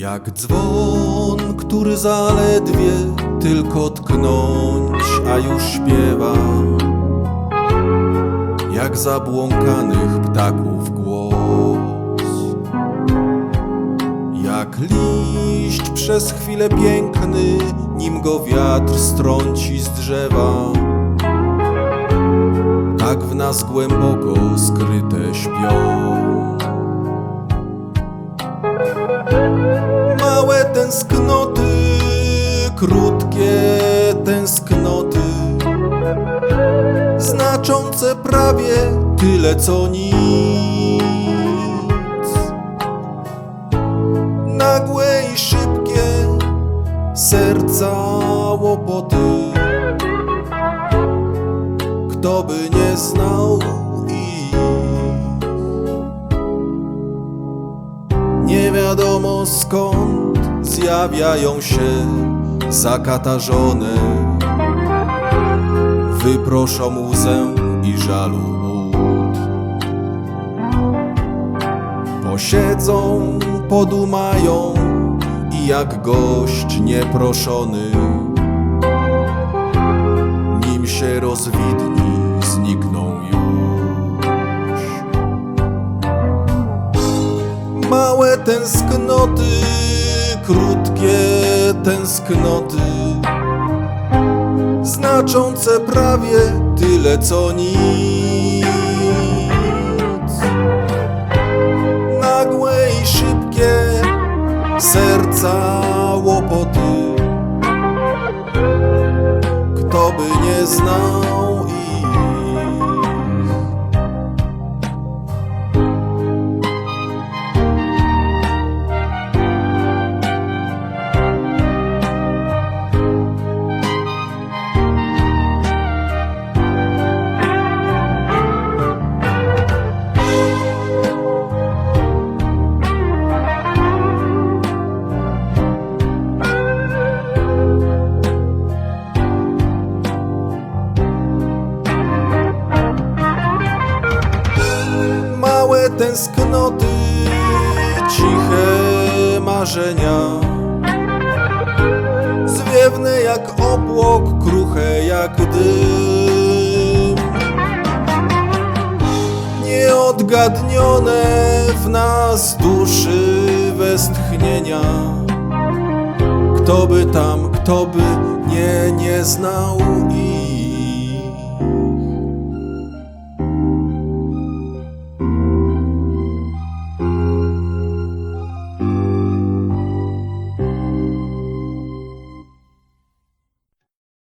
Jak dzwon, który zaledwie tylko tknąć, a już śpiewa. Jak zabłąkanych ptaków głos. Jak liść przez chwilę piękny, nim go wiatr strąci z drzewa. Tak w nas głęboko skryte śpią. Małe tęsknoty, krótkie tęsknoty, znaczące prawie tyle co nic. Nagłe i szybkie serca łopoty. Kto by nie znał? Nie wiadomo skąd zjawiają się zakatarzone. Wyproszą łzę i żalu Posiedzą, podumają i jak gość nieproszony. Nim się rozwidni, znikną już. Małe tęsknoty, krótkie tęsknoty, znaczące prawie tyle co nic. Nagłe i szybkie serca łopoty. Kto by nie znał tęsknoty, ciche marzenia. Zwiewne jak obłok, kruche jak dym. Nieodgadnione w nas duszy westchnienia. Kto by tam, kto by nie, nie znał